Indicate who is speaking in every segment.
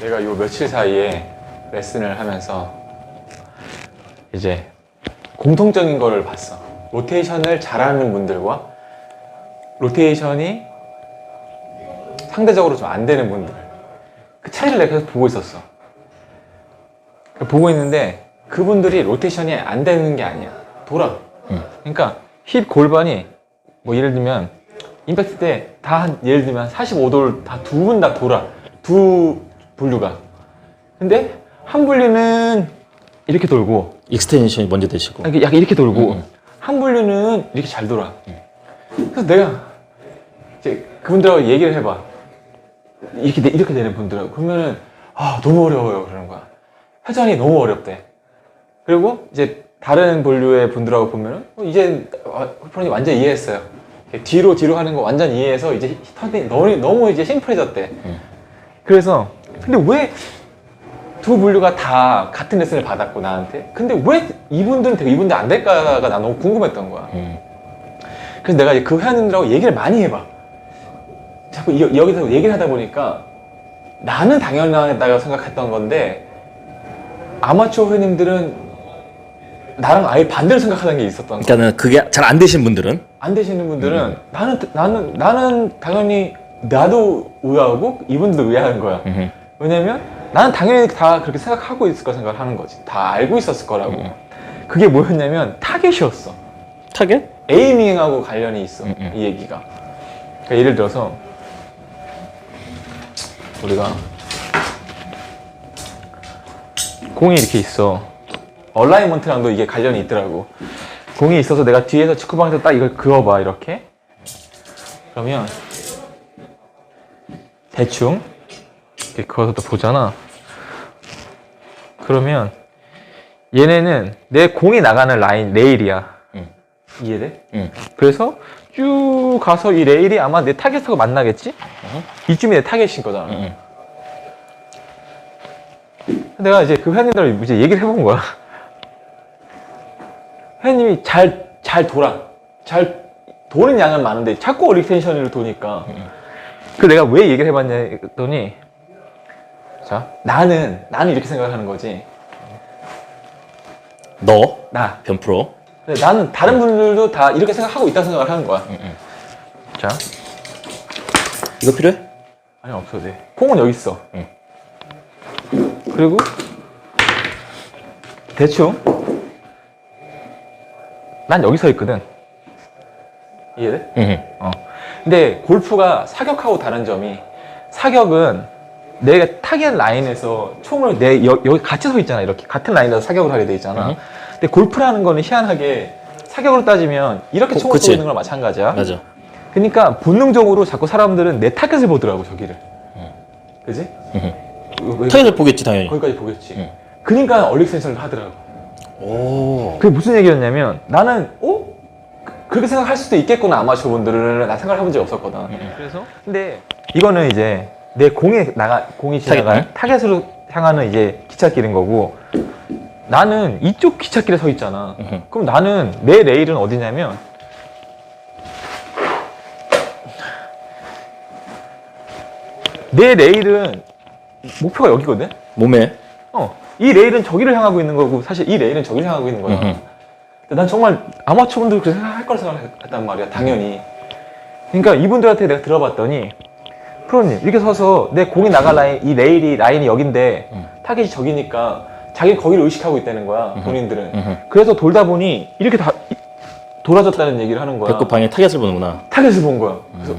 Speaker 1: 내가 요 며칠 사이에 레슨을 하면서 이제 공통적인 거를 봤어. 로테이션을 잘하는 분들과 로테이션이 상대적으로 좀 안 되는 분들. 그 차이를 내가 계속 보고 있었어. 보고 있는데 그분들이 로테이션이 안 되는 게 아니야. 돌아.
Speaker 2: 응.
Speaker 1: 그러니까 힙 골반이 뭐 예를 들면 임팩트 때다한 예를 들면 45도를 다 두 분 다 돌아. 두 분류가. 근데 한 분류는 이렇게 돌고
Speaker 2: 익스텐션이 먼저 되시고.
Speaker 1: 이렇게 약간 이렇게 돌고
Speaker 2: 응, 응.
Speaker 1: 한 분류는 이렇게 잘 돌아. 그래서 내가 이제 그분들하고 얘기를 해봐. 이렇게 되- 이렇게 되는 분들하고 그러면은 아 너무 어려워요 그러는 거야. 회전이 너무 어렵대. 그리고 이제 다른 분류의 분들하고 보면은 어, 이제 프로님 완전 이해했어요. 이렇게 뒤로 뒤로 하는 거 완전 이해해서 이제 터닝 너무 너무 이제 심플해졌대.
Speaker 2: 응.
Speaker 1: 그래서 근데 왜 두 분류가 다 같은 레슨을 받았고 나한테 근데 왜 이분들은 되고 이분들 안 될까가 나 너무 궁금했던 거야
Speaker 2: 음.
Speaker 1: 그래서 내가 이제 그 회원님들하고 얘기를 많이 해봐 자꾸 여, 여기서 얘기를 하다 보니까 나는 당연하다고 생각했던 건데 아마추어 회원님들은 나랑 아예 반대로 생각하는 게 있었던 거야
Speaker 2: 그러니까는 그게 잘 안 되신 분들은
Speaker 1: 안 되시는 분들은
Speaker 2: 음.
Speaker 1: 나는 나는 나는 당연히 나도 의아하고 이분들도 의아한 거야
Speaker 2: 음.
Speaker 1: 왜냐면 나는 당연히 다 그렇게 생각하고 있을 거 생각을 하는 거지. 다 알고 있었을 거라고.
Speaker 2: 음.
Speaker 1: 그게 뭐였냐면 타겟이었어.
Speaker 2: 타겟?
Speaker 1: 에이밍하고 관련이 있어.
Speaker 2: 음, 음.
Speaker 1: 이 얘기가. 그러니까 예를 들어서 우리가 공이 이렇게 있어. 얼라이먼트랑도 이게 관련이 있더라고. 공이 있어서 내가 뒤에서 직구방에서 딱 이걸 그어봐 이렇게. 그러면 대충 이렇게 그어서 또 보잖아. 그러면 얘네는 내 공이 나가는 라인 레일이야.
Speaker 2: 응.
Speaker 1: 이해돼?
Speaker 2: 응.
Speaker 1: 그래서 쭉 가서 이 레일이 아마 내 타겟하고 만나겠지? 이쯤이 내 타겟인 거잖아.
Speaker 2: 응.
Speaker 1: 내가 이제 그 회원님들 이제 얘기를 해본 거야. 회원님이 잘, 잘 돌아. 잘 도는 양은 많은데 자꾸 어리텐션으로 도니까. 그 내가 왜 얘기를 해봤냐 했더니, 자, 나는, 나는 이렇게 생각하는 거지.
Speaker 2: 너
Speaker 1: 나.
Speaker 2: 변프로.
Speaker 1: 근데 나는 다른 분들도 다 이렇게 생각하고 있다 생각을 하는 거야.
Speaker 2: 응.
Speaker 1: 자.
Speaker 2: 이거 필요해?
Speaker 1: 아니, 없어도 돼. 콩은 여기 있어.
Speaker 2: 응.
Speaker 1: 그리고, 대충, 난 여기 서 있거든. 이해돼?
Speaker 2: 응.
Speaker 1: 어. 근데 골프가 사격하고 다른 점이 사격은 내가 타겟 라인에서 총을 내 여, 기 같이 서 있잖아 이렇게 같은 라인에서 사격을 하게 돼 있잖아.
Speaker 2: 음.
Speaker 1: 근데 골프라는 거는 희한하게 사격으로 따지면 이렇게
Speaker 2: 어,
Speaker 1: 총을
Speaker 2: 그치.
Speaker 1: 쏘고 있는 거랑 마찬가지야.
Speaker 2: 맞아.
Speaker 1: 그러니까 본능적으로 자꾸 사람들은 내 타겟을 보더라고 저기를.
Speaker 2: 음.
Speaker 1: 그지?
Speaker 2: 응.
Speaker 1: 왜-
Speaker 2: 타겟을 보겠지 당연히.
Speaker 1: 거기까지 보겠지.
Speaker 2: 음.
Speaker 1: 그러니까 얼릭 센서를 하더라고.
Speaker 2: 오.
Speaker 1: 그게 무슨 얘기였냐면 나는 어? 그- 그렇게 생각할 수도 있겠구나 아마추어 분들은 나 생각을 해본 적이 없었거든.
Speaker 2: 음.
Speaker 1: 그래서 근데 이거는 이제 내 공에 나가 공이
Speaker 2: 타겟,
Speaker 1: 타겟으로 향하는 이제 기찻길인 거고 나는 이쪽 기찻길에 서 있잖아.
Speaker 2: 음.
Speaker 1: 그럼 나는 내 레일은 어디냐면 내 레일은 목표가 여기거든.
Speaker 2: 몸에.
Speaker 1: 어, 이 레일은 저기를 향하고 있는 거고 사실 이 레일은 저기를 향하고 있는 거야.
Speaker 2: 음.
Speaker 1: 근데 난 정말 아마추어분들 그렇게 생각할 거라 생각했단 말이야, 당연히. 그러니까 이분들한테 내가 들어봤더니 프로님 이렇게 서서 내 공이 나갈 라인 이 레일이 라인이 여긴데
Speaker 2: 음.
Speaker 1: 타겟이 저기니까 자기 거기를 의식하고 있다는 거야,
Speaker 2: 음.
Speaker 1: 본인들은.
Speaker 2: 음.
Speaker 1: 그래서 돌다 보니 이렇게 다 이- 돌아졌다는 얘기를 하는 거야.
Speaker 2: 배꼽 방에 타겟을 보는구나.
Speaker 1: 타겟을 본 거야. 그래서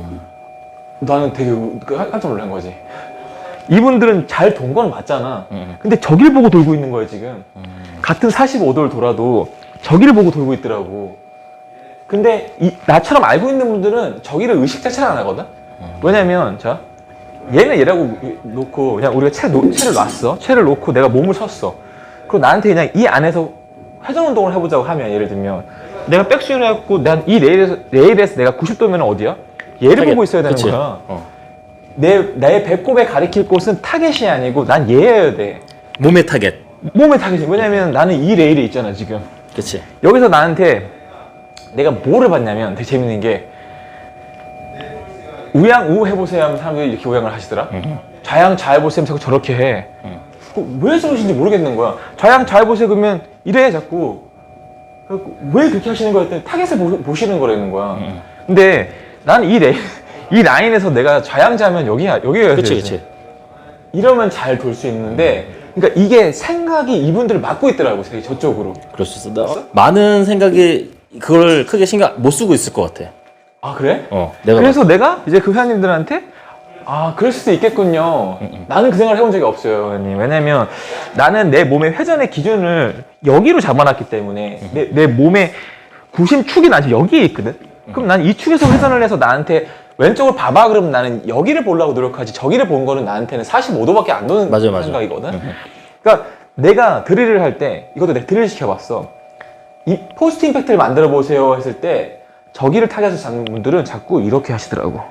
Speaker 1: 나는 되게 그 깜짝 놀란 거지. 이분들은 잘 돈 건 맞잖아.
Speaker 2: 음.
Speaker 1: 근데 저길 보고 돌고 있는 거야, 지금. 같은 45도를 돌아도 저기를 보고 돌고 있더라고. 근데 이- 나처럼 알고 있는 분들은 저기를 의식 자체를 안 하거든? 왜냐면, 자, 얘는 얘라고 놓고, 그냥 우리가 채, 놓, 채를 놨어. 채를 놓고 내가 몸을 섰어. 그리고 나한테 그냥 이 안에서 회전 운동을 해보자고 하면, 예를 들면, 내가 백스윙을 해갖고, 난 이 레일에서, 레일에서 내가 90도면 어디야? 얘를
Speaker 2: 타겟.
Speaker 1: 보고 있어야 되는
Speaker 2: 그치?
Speaker 1: 거야.
Speaker 2: 어.
Speaker 1: 내, 나의 배꼽에 가리킬 곳은 타겟이 아니고, 난 얘여야 돼.
Speaker 2: 몸의 타겟.
Speaker 1: 몸의 타겟이. 왜냐면 나는 이 레일에 있잖아, 지금.
Speaker 2: 그치.
Speaker 1: 여기서 나한테 내가 뭐를 봤냐면 되게 재밌는 게 우양 우 해보세요 하면 사람들이 이렇게 우양을 하시더라.
Speaker 2: 음.
Speaker 1: 좌양 좌 해 보세요 자꾸 저렇게 해.
Speaker 2: 응.
Speaker 1: 그왜 저러신지 모르겠는 거야. 좌양 좌 해 보세요 그러면 이래 자꾸. 그래갖고 왜 그렇게 하시는 거야 했더니 타겟을 보, 보시는 거라는 거야.
Speaker 2: 응.
Speaker 1: 근데 난 이 레인 이 라인에서 내가 좌양자면 여기야 여기가
Speaker 2: 그치 그치.
Speaker 1: 이러면 잘 돌 수 있는데 그러니까 이게 생각이 이분들을 막고 있더라고 되게 저쪽으로.
Speaker 2: 그럴 수 있어. 나 많은 생각이 그걸 크게 신경 못 쓰고 있을 것 같아.
Speaker 1: 아 그래?
Speaker 2: 어, 내가
Speaker 1: 그래서 내가 이제 그 회원님들한테 아 그럴 수도 있겠군요. 나는 그 생각을 해본 적이 없어요, 회원님. 왜냐면 나는 내 몸의 회전의 기준을 여기로 잡아놨기 때문에 내, 내 몸의 구심축이 난 지금 여기에 있거든. 그럼 난 이 축에서 회전을 해서 나한테 왼쪽을 봐봐 그러면 나는 여기를 보려고 노력하지 저기를 본 거는 나한테는 45도밖에 안 도는
Speaker 2: 맞아요, 맞아요.
Speaker 1: 생각이거든. 그러니까 내가 드릴을 할 때 이것도 내가 드릴 시켜봤어. 이 포스트 임팩트를 만들어 보세요 했을 때 저기를 타겟을 잡는 분들은 자꾸 이렇게 하시더라고.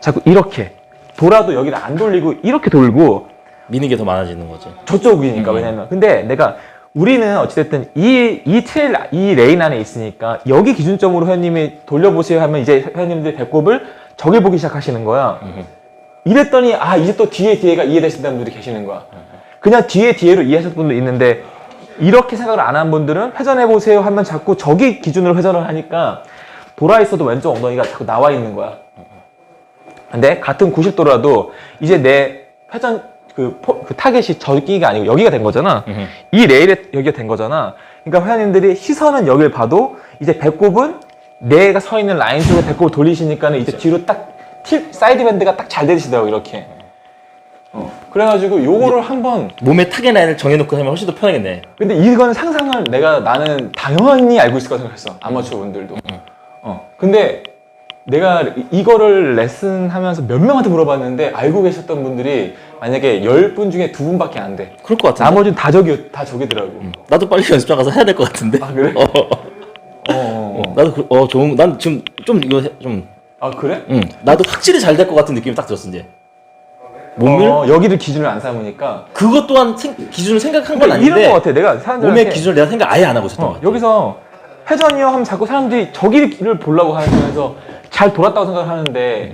Speaker 1: 자꾸 이렇게 돌아도 여기를 안 돌리고 이렇게 돌고
Speaker 2: 미는 게 더 많아지는 거지.
Speaker 1: 저쪽이니까 왜냐면 근데 내가 우리는 어찌됐든 이, 이 트레일, 이 레인 안에 있으니까 여기 기준점으로 회원님이 돌려보세요 하면 이제 회원님들 배꼽을 저기 보기 시작하시는 거야. 이랬더니 아 이제 또 뒤에 뒤에가 이해되신다는 분들이 계시는 거야. 그냥 뒤에 뒤에로 이해하실 분도 있는데 이렇게 생각을 안 한 분들은 회전해 보세요 하면 자꾸 저기 기준으로 회전을 하니까 돌아 있어도 왼쪽 엉덩이가 자꾸 나와 있는 거야. 근데 같은 90도라도 이제 내 회전 그, 포- 그 타겟이 저기가 아니고 여기가 된 거잖아.
Speaker 2: 음흠.
Speaker 1: 이 레일에 여기가 된 거잖아. 그러니까 회원님들이 시선은 여기를 봐도 이제 배꼽은 내가 서 있는 라인 쪽에 배꼽을 돌리시니까는 이제 뒤로 딱 팁, 사이드 밴드가 딱 잘 되시더라고 이렇게. 어. 그래가지고 요거를 한번
Speaker 2: 몸의 타겟 라인을 정해놓고 하면 훨씬 더 편하겠네.
Speaker 1: 근데 이건 상상을 내가 나는 당연히 알고 있을 거라 생각했어 아마추어 분들도 어 근데 내가 이- 이거를 레슨 하면서 몇 명한테 물어봤는데 알고 계셨던 분들이 만약에 10분 중에 두 분밖에 안 돼
Speaker 2: 그럴 것 같은데.
Speaker 1: 나머지는 다 저기 다 저기더라고
Speaker 2: 나도 빨리 연습장 가서 해야 될 것 같은데.
Speaker 1: 아, 그래?
Speaker 2: 어,
Speaker 1: 어, 어, 어.
Speaker 2: 나도 그, 어 좋은. 난 지금 좀 이거 해- 좀.
Speaker 1: 아 그래?
Speaker 2: 응. 나도 확실히 잘 될 것 같은 느낌이 딱 들었어 이제. 몸을
Speaker 1: 어, 여기를 기준을 안 삼으니까
Speaker 2: 그것 또한 생- 기준을 생각한 건
Speaker 1: 그러니까 이런
Speaker 2: 아닌데
Speaker 1: 거 같아 내가 사람들한테
Speaker 2: 몸의 기준을 내가 생각 아예 안 하고 있었던 것
Speaker 1: 어,
Speaker 2: 같아.
Speaker 1: 여기서 회전이요 하면 자꾸 사람들이 저기를 보려고 하면서 잘 돌았다고 생각을 하는데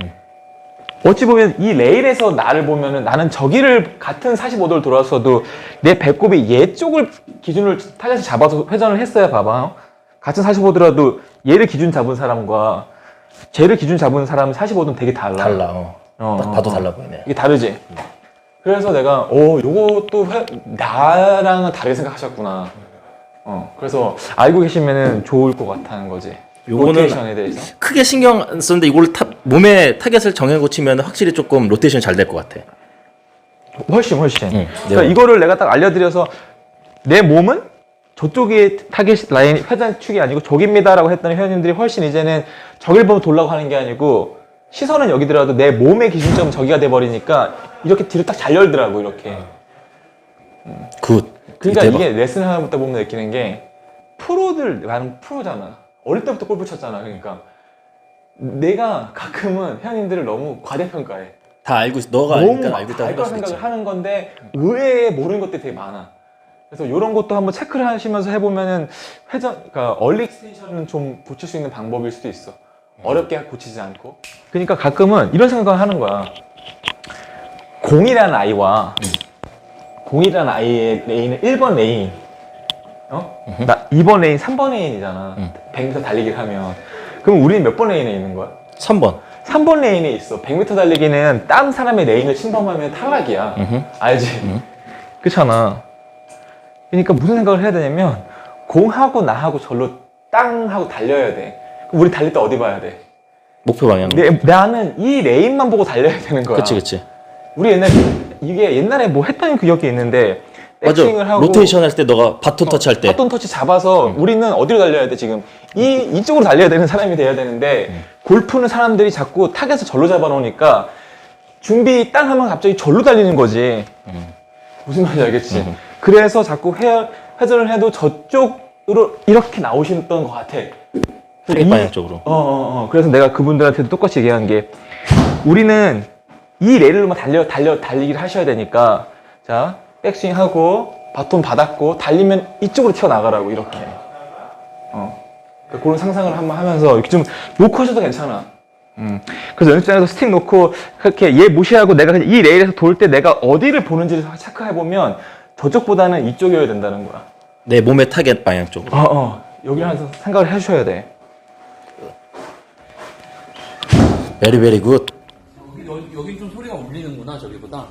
Speaker 1: 어찌 보면 이 레일에서 나를 보면은 나는 저기를 같은 45도를 돌았어도 내 배꼽이 얘 쪽을 기준을 타겟을 잡아서 회전을 했어야 봐봐. 같은 45도라도 얘를 기준 잡은 사람과 쟤를 기준 잡은 사람 45도는 되게 달라.
Speaker 2: 달라. 어.
Speaker 1: 어,
Speaker 2: 딱
Speaker 1: 어,
Speaker 2: 봐도
Speaker 1: 어.
Speaker 2: 달라 보이네.
Speaker 1: 이게 다르지? 그래서 내가, 오, 요것도 회- 나랑은 다르게 생각하셨구나. 어, 그래서 알고 계시면은 좋을 것 같다는 거지. 로테이션에 대해서.
Speaker 2: 크게 신경 안 쓰는데 이걸 타, 몸에 타겟을 정해 고 치면 확실히 조금 로테이션이 잘될 것 같아.
Speaker 1: 훨씬, 훨씬.
Speaker 2: 응,
Speaker 1: 그러니까
Speaker 2: 내가-
Speaker 1: 이거를 내가 딱 알려드려서 내 몸은 저쪽에 타겟 라인 회전 축이 아니고 저기입니다라고 했더니 회원님들이 훨씬 이제는 저길 보고 돌라고 하는 게 아니고 시선은 여기더라도 내 몸의 기준점은 저기가 돼버리니까 이렇게 뒤로 딱 잘 열더라고 이렇게.
Speaker 2: 굿.
Speaker 1: 그러니까. 이게 레슨 하다 보면 느끼는 게 프로들 나는 프로잖아. 어릴 때부터 골프 쳤잖아. 그러니까 내가 가끔은 회원님들을 너무 과대평가해.
Speaker 2: 다 알고 있어. 너가 알니까
Speaker 1: 막
Speaker 2: 알고
Speaker 1: 다
Speaker 2: 있다고
Speaker 1: 알 거라
Speaker 2: 생각할 수
Speaker 1: 생각을. 하는 건데 의외에 모르는 것들이 되게 많아. 그래서 이런 것도 한번 체크를 하시면서 해보면은 회전, 그러니까 얼리 익스텐션은 좀 고칠 수 있는 방법일 수도 있어. 어렵게 고치지 않고. 그러니까 가끔은 이런 생각을 하는 거야. 공이라는 아이와 공 이라는 아이의 레인은 1번 레인, 어? 나 2번 레인, 3번 레인이잖아.
Speaker 2: 음.
Speaker 1: 100m 달리기를 하면. 그럼 우리는 몇 번 레인에 있는 거야?
Speaker 2: 3번.
Speaker 1: 3번 레인에 있어. 100m 달리기는 다른 사람의 레인을 침범하면 탈락이야.
Speaker 2: 음흠.
Speaker 1: 알지? 그렇잖아. 그러니까 무슨 생각을 해야 되냐면 공하고 나하고 절로 땅 하고 달려야 돼. 그럼 우리 달릴 때 어디 봐야 돼?
Speaker 2: 목표 방향.
Speaker 1: 내, 나는 이 레인만 보고 달려야 되는 거야.
Speaker 2: 그치 그치.
Speaker 1: 우리 옛날에 이게 옛날에 뭐 했던 기억이 있는데
Speaker 2: 맞아.
Speaker 1: 백스윙을 하고
Speaker 2: 로테이션 할 때 너가 바톤 터치 할 때.
Speaker 1: 바톤 터치 잡아서 우리는 어디로 달려야 돼 지금 이 이쪽으로 달려야 되는 사람이 돼야 되는데 골프는 사람들이 자꾸 타겟을 절로 잡아놓으니까 준비 땅 하면 갑자기 절로 달리는 거지 무슨 말인지 알겠지 그래서 자꾸 회, 회전을 해도 저쪽으로 이렇게 나오셨던 것 같아
Speaker 2: 타겟
Speaker 1: 이-
Speaker 2: 방향 쪽으로.
Speaker 1: 어, 어, 어. 그래서 내가 그분들한테도 똑같이 얘기한 게 우리는 이 레일로만 달려 달려 달리기를 하셔야 되니까 자 백스윙 하고 바톤 받았고 달리면 이쪽으로 튀어나가라고 이렇게 어 그러니까 그런 상상을 한번 하면서 이렇게 좀 놓고 하셔도 괜찮아 음. 그래서 연습장에서 스틱 놓고 그렇게 얘 무시하고 내가 이 레일에서 돌 때 내가 어디를 보는지를 체크해 보면 저쪽보다는 이쪽이어야 된다는 거야.
Speaker 2: 내 몸의 타겟 방향 쪽으로.
Speaker 1: 어, 어. 여기를 항상 생각을 해주셔야 돼.
Speaker 2: 베리 베리 굿.
Speaker 3: 여기 좀 소리가 울리는구나 저기보다